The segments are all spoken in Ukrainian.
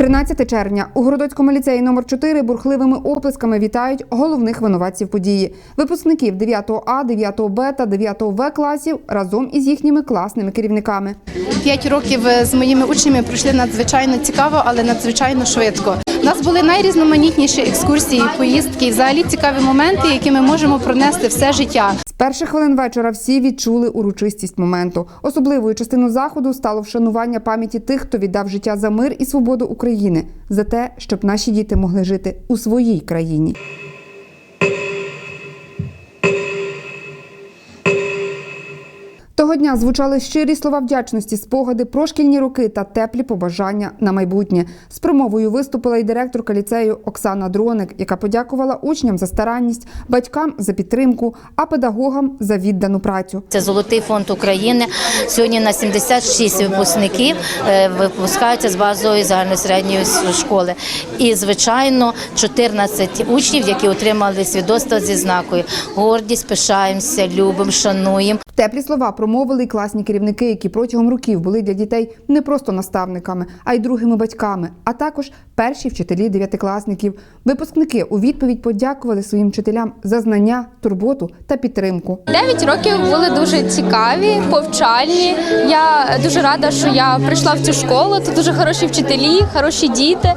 13 червня у Городоцькому ліцеї номер 4 бурхливими оплесками вітають головних винуватців події. Випускників 9 А, 9 Б та 9 В класів разом із їхніми класними керівниками. П'ять років е, з моїми учнями пройшли надзвичайно цікаво, але надзвичайно швидко. У нас були найрізноманітніші екскурсії, поїздки, і взагалі цікаві моменти, які ми можемо пронести все життя. З перших хвилин вечора всі відчули урочистість моменту. Особливою частиною заходу стало вшанування пам'яті тих, хто віддав життя за мир і свободу України, за те, щоб наші діти могли жити у своїй країні. Того дня звучали щирі слова вдячності, спогади про шкільні роки та теплі побажання на майбутнє. З промовою виступила й директорка ліцею Оксана Дроник, яка подякувала учням за старанність, батькам за підтримку, а педагогам за віддану працю. Це золотий фонд України. Сьогодні на 76 випускників е, випускаються з базової загальної середньої школи. І звичайно, 14 учнів, які отримали свідоцтво зі знакою. Гордість, пишаємося, любимо, шануємо. Теплі слова промовили й класні керівники, які протягом років були для дітей не просто наставниками, а й другими батьками, а також перші вчителі дев'ятикласників. Випускники у відповідь подякували своїм вчителям за знання, турботу та підтримку. Дев'ять років були дуже цікаві, повчальні. Я дуже рада, що я прийшла в цю школу. Тут дуже хороші вчителі, хороші діти. Е,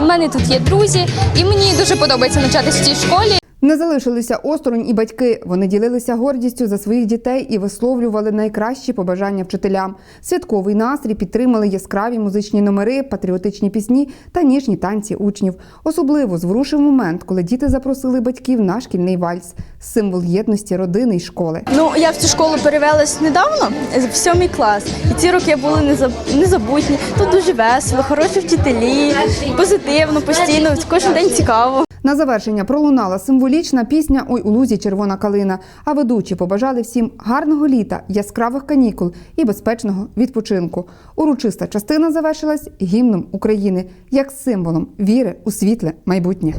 В мене тут є друзі, і мені дуже подобається навчатися в цій школі. Не залишилися осторонь і батьки. Вони ділилися гордістю за своїх дітей і висловлювали найкращі побажання вчителям. Святковий настрій підтримали яскраві музичні номери, патріотичні пісні та ніжні танці учнів. Особливо зворушив момент, коли діти запросили батьків на шкільний вальс символ єдності родини й школи. Ну, я в цю школу перевелась недавно, в сьомий клас. І ці роки були незаб- незабутні. Тут дуже весело, хороші вчителі, позитивно, постійно, кожен день цікаво. На завершення пролунала символічна пісня Ой у лузі червона калина. А ведучі побажали всім гарного літа, яскравих канікул і безпечного відпочинку. Урочиста частина завершилась гімном України як символом віри у світле майбутнє.